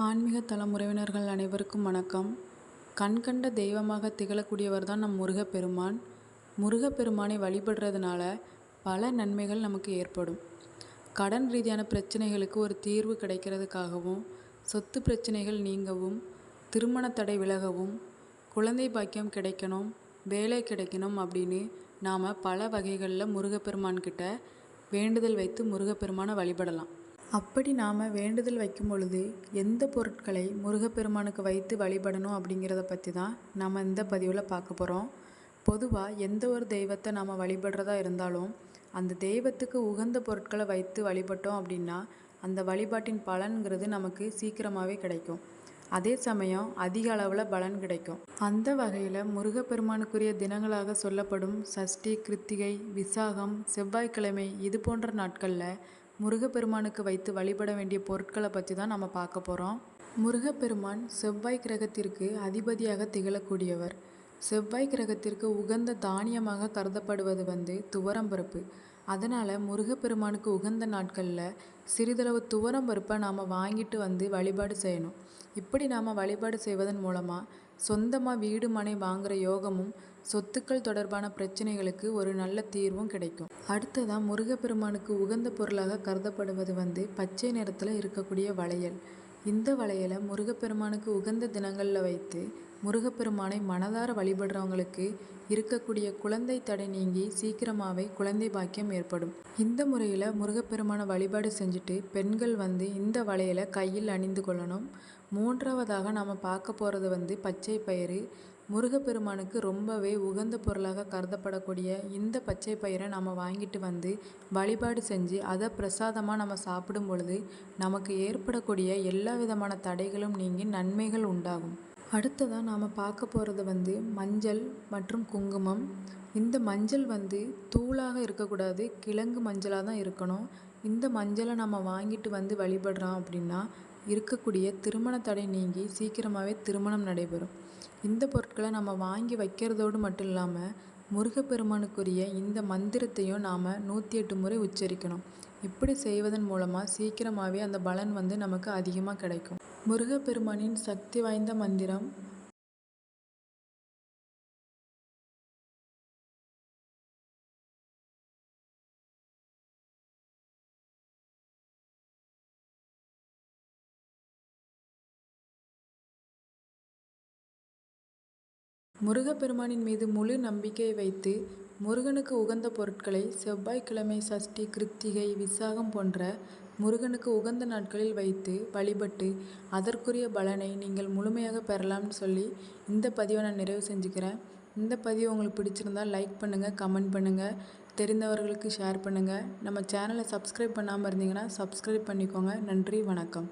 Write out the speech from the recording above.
ஆன்மீக தலைமுறையினர்கள் அனைவருக்கும் வணக்கம். கண்கண்ட தெய்வமாக திகழக்கூடியவர் தான் நம் முருகப்பெருமான். முருகப்பெருமானை வழிபடுறதுனால பல நன்மைகள் நமக்கு ஏற்படும். கடன் ரீதியான பிரச்சனைகளுக்கு ஒரு தீர்வு கிடைக்கிறதுக்காகவும் சொத்து பிரச்சனைகள் நீங்கவும் திருமண தடை விலகவும் குழந்தை பாக்கியம் கிடைக்கணும் வேலை கிடைக்கணும் அப்படின்னு நாம் பல வகைகளில் முருகப்பெருமான்கிட்ட வேண்டுதல் வைத்து முருகப்பெருமானை வழிபடலாம். அப்படி நாம் வேண்டுதல் வைக்கும் பொழுது எந்த பொருட்களை முருகப்பெருமானுக்கு வைத்து வழிபடணும் அப்படிங்கிறத பற்றி தான் நம்ம இந்த பதிவில் பார்க்க போகிறோம் பொதுவாக எந்த ஒரு தெய்வத்தை நாம் வழிபடுறதா இருந்தாலும் அந்த தெய்வத்துக்கு உகந்த பொருட்களை வைத்து வழிபட்டோம் அப்படின்னா அந்த வழிபாட்டின் பலன்கிறது நமக்கு சீக்கிரமாகவே கிடைக்கும். அதே சமயம் அதிக அளவில் பலன் கிடைக்கும். அந்த வகையில் முருகப்பெருமானுக்குரிய தினங்களாக சொல்லப்படும் சஷ்டி கிருத்திகை விசாகம் செவ்வாய்க்கிழமை இது போன்ற நாட்களில் முருகப்பெருமானுக்கு வைத்து வழிபட வேண்டிய பொருட்களை பற்றி தான் நம்ம பார்க்க போகிறோம் முருகப்பெருமான் செவ்வாய் கிரகத்திற்கு அதிபதியாக திகழக்கூடியவர். செவ்வாய் கிரகத்திற்கு உகந்த தானியமாக கருதப்படுவது வந்து துவரம்பருப்பு அதனால் முருகப்பெருமானுக்கு உகந்த நாட்களில் சிறிதளவு துவரம் பருப்பை நாம் வாங்கிட்டு வந்து வழிபாடு செய்யணும். இப்படி நாம் வழிபாடு செய்வதன் மூலமாக சொந்தமாக வீடு மனை வாங்குகிற யோகமும் சொத்துக்கள் தொடர்பான பிரச்சனைகளுக்கு ஒரு நல்ல தீர்வும் கிடைக்கும். அடுத்ததாக முருகப்பெருமானுக்கு உகந்த பொருளாக கருதப்படுவது வந்து பச்சை நிறத்தில் இருக்கக்கூடிய வளையல். இந்த வளையலை முருகப்பெருமானுக்கு உகந்த தினங்களில் வைத்து முருகப்பெருமானை மனதார வழிபடுறவங்களுக்கு இருக்கக்கூடிய குழந்தை தடை நீங்கி சீக்கிரமாகவே குழந்தை பாக்கியம் ஏற்படும். இந்த முறையில் முருகப்பெருமானை வழிபாடு செஞ்சுட்டு பெண்கள் வந்து இந்த வளையலை கையில் அணிந்து கொள்ளணும். மூன்றாவதாக நாம் பார்க்க போகிறது வந்து பச்சை பயிறு முருகப்பெருமானுக்கு ரொம்பவே உகந்த பொருளாக கருதப்படக்கூடிய இந்த பச்சை பயிரை நம்ம வாங்கிட்டு வந்து வழிபாடு செஞ்சு அதை பிரசாதமாக நம்ம சாப்பிடும் பொழுது நமக்கு ஏற்படக்கூடிய எல்லா விதமான தடைகளும் நீங்கி நன்மைகள் உண்டாகும். அடுத்ததாக நாம் பார்க்க போகிறது வந்து மஞ்சள் மற்றும் குங்குமம். இந்த மஞ்சள் வந்து தூளாக இருக்கக்கூடாது கிழங்கு மஞ்சளாக தான் இருக்கணும். இந்த மஞ்சளை நம்ம வாங்கிட்டு வந்து வழிபடுறோம் அப்படின்னா இருக்கக்கூடிய திருமண தடை நீங்கி சீக்கிரமாகவே திருமணம் நடைபெறும். இந்த பொருட்களை நம்ம வாங்கி வைக்கிறதோடு மட்டும் இல்லாமல் முருகப்பெருமானுக்குரிய இந்த மந்திரத்தையும் நாம் நூற்றி எட்டு முறை உச்சரிக்கணும். இப்படி செய்வதன் மூலமாக சீக்கிரமாகவே அந்த பலன் வந்து நமக்கு அதிகமாக கிடைக்கும். முருகப்பெருமானின் சக்தி வாய்ந்த மந்திரம் முருகப்பெருமானின் மீது முழு நம்பிக்கை வைத்து முருகனுக்கு உகந்த பொருட்களை செவ்வாய்க்கிழமை சஷ்டி கிருத்திகை விசாகம் போன்ற முருகனுக்கு உகந்த நாட்களில் வைத்து வழிபட்டு அதற்குரிய பலனை நீங்கள் முழுமையாக பெறலாம்னு சொல்லி இந்த பதிவை நான் நிறைவு செஞ்சுக்கிறேன். இந்த பதிவு உங்களுக்கு பிடிச்சிருந்தால் லைக் பண்ணுங்கள் கமெண்ட் பண்ணுங்கள் தெரிந்தவர்களுக்கு ஷேர் பண்ணுங்கள் நம்ம சேனலை சப்ஸ்கிரைப் பண்ணாமல் இருந்தீங்கன்னா சப்ஸ்கிரைப் பண்ணிக்கோங்க. நன்றி வணக்கம்.